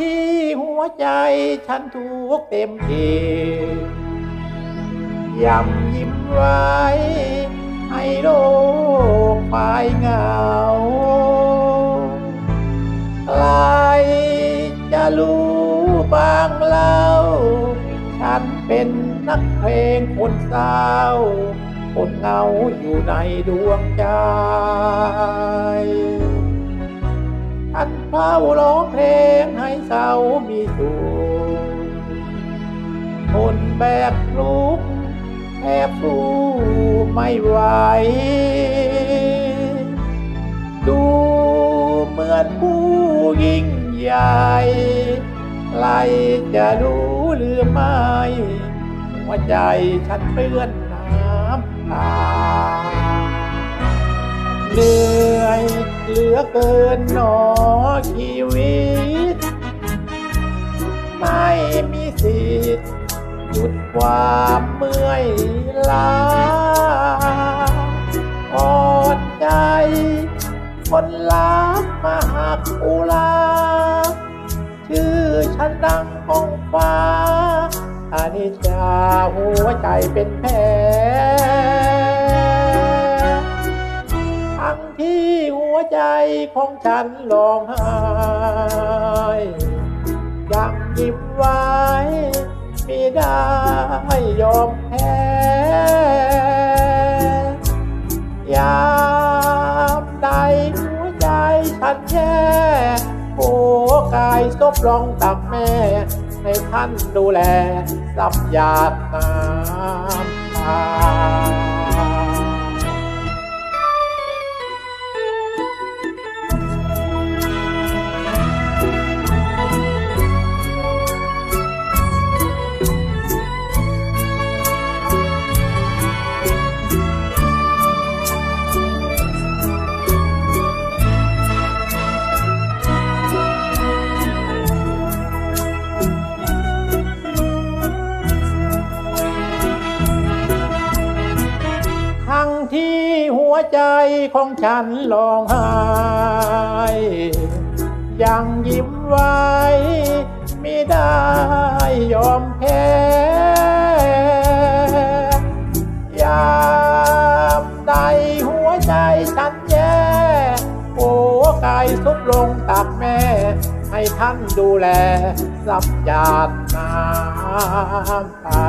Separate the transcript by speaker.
Speaker 1: ที่หัวใจฉันทุกเต็มทีย้ำยิ้มไว้ให้โลกภายเหงาใครจะรู้บ้างเล่า ฉันเป็นนักเพลงคนเศร้าคนเงาอยู่ในดวงใจ ฉันเฝ้าร้องเพลง ทนแบกลุกแทบสู้ไม่ไหว ดูเหมือนผู้ยิ่งใหญ่ใครจะรู้หรือไม่หัวใจฉันเปื้อนน้ำตาเหนื่อยเหลือเกินหนอชีวิต ไม่มีสิทธิ์ หยุดความเมื่อยล้าอ่อนใจ คนรักมาหักอุลาชื่อฉันดังห้องฟ้าอานิจจาหัวใจเป็นแผลทั้งที่หัวใจของฉันร้องไห้ยังยิ้มไว้ ไม่ได้ยอมแพ้ยามใดหัวใจฉันแย่โอ้กายซบลงตักแม่ให้ท่านดูแลสับหยาดน้ำตา ใจของฉันร้องห้ยังยิ้มไว้ไม่ได้ยอมแพ้ยามใดหัวใจฉันแย่โอ้กายสุดลงตักแม่ ให้ท่านดูแลสับยาดน้ำตา